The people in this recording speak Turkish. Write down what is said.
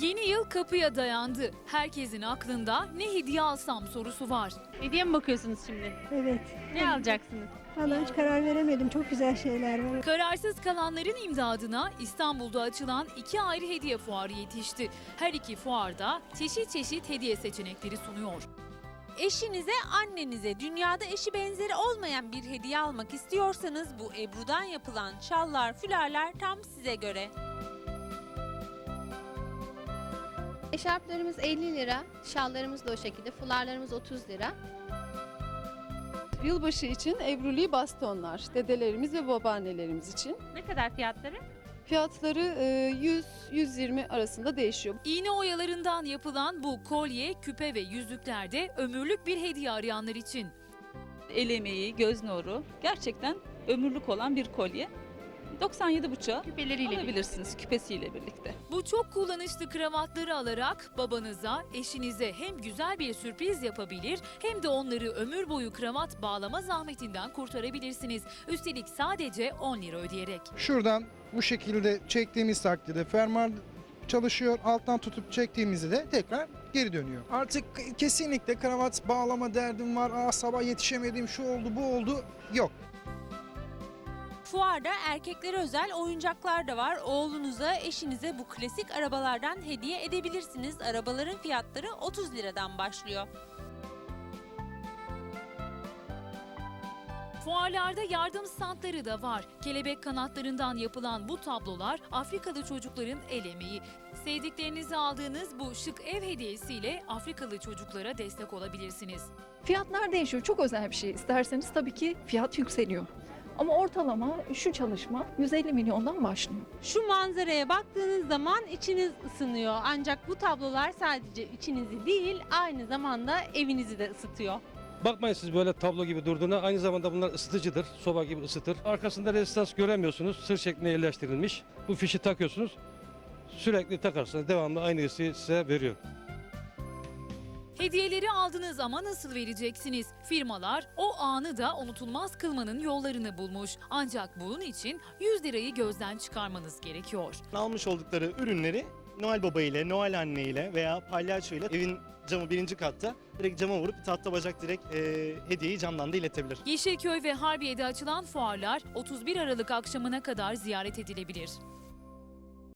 Yeni yıl kapıya dayandı. Herkesin aklında ne hediye alsam sorusu var. Hediye mi bakıyorsunuz şimdi? Evet. Ne alacaksınız? Vallahi hiç karar veremedim. Çok güzel şeyler var. Kararsız kalanların imdadına İstanbul'da açılan iki ayrı hediye fuarı yetişti. Her iki fuarda çeşit çeşit hediye seçenekleri sunuyor. Eşinize, annenize dünyada eşi benzeri olmayan bir hediye almak istiyorsanız bu Ebru'dan yapılan şallar, fülerler tam size göre. Eşarplarımız 50 lira, şallarımız da o şekilde, fularlarımız 30 lira. Yılbaşı için Ebruli bastonlar, dedelerimiz ve babaannelerimiz için. Ne kadar fiyatları? Fiyatları e, 100-120 arasında değişiyor. İğne oyalarından yapılan bu kolye, küpe ve yüzüklerde ömürlük bir hediye arayanlar için. el emeği, göz nuru gerçekten ömürlük olan bir kolye. 97 buçuğa Küpeleriyle alabilirsiniz küpesiyle birlikte. Bu çok kullanışlı kravatları alarak babanıza, eşinize hem güzel bir sürpriz yapabilir hem de onları ömür boyu kravat bağlama zahmetinden kurtarabilirsiniz. Üstelik sadece 10 lira ödeyerek. Şuradan bu şekilde çektiğimiz takdirde fermuar çalışıyor. Alttan tutup çektiğimizde de tekrar geri dönüyor. Artık kesinlikle kravat bağlama derdim var. Aa sabah yetişemedim şu oldu bu oldu. Yok. Fuarda erkeklere özel oyuncaklar da var. Oğlunuza, eşinize bu klasik arabalardan hediye edebilirsiniz. Arabaların fiyatları 30 liradan başlıyor. Fuarlarda yardım standları da var. Kelebek kanatlarından yapılan bu tablolar Afrikalı çocukların el emeği. Sevdiklerinizi aldığınız bu şık ev hediyesiyle Afrikalı çocuklara destek olabilirsiniz. Fiyatlar değişiyor. Çok özel bir şey isterseniz tabii ki fiyat yükseliyor. Ama ortalama şu çalışma 150 milyondan başlıyor. Şu manzaraya baktığınız zaman içiniz ısınıyor. Ancak bu tablolar sadece içinizi değil aynı zamanda evinizi de ısıtıyor. Bakmayın siz böyle tablo gibi durduğuna aynı zamanda bunlar ısıtıcıdır. Soba gibi ısıtır. Arkasında rezistans göremiyorsunuz. Sır şeklinde yerleştirilmiş. Bu fişi takıyorsunuz. Sürekli takarsanız devamlı aynı ısıyı size veriyor. Hediyeleri aldınız ama nasıl vereceksiniz? Firmalar o anı da unutulmaz kılmanın yollarını bulmuş. Ancak bunun için 100 lirayı gözden çıkarmanız gerekiyor. almış oldukları ürünleri Noel Baba ile, Noel Anne ile veya palyaço ile evin camı birinci katta direkt cama vurup bir tahta bacak direkt e, hediyeyi camdan da iletebilir. Yeşilköy ve Harbiye'de açılan fuarlar 31 Aralık akşamına kadar ziyaret edilebilir.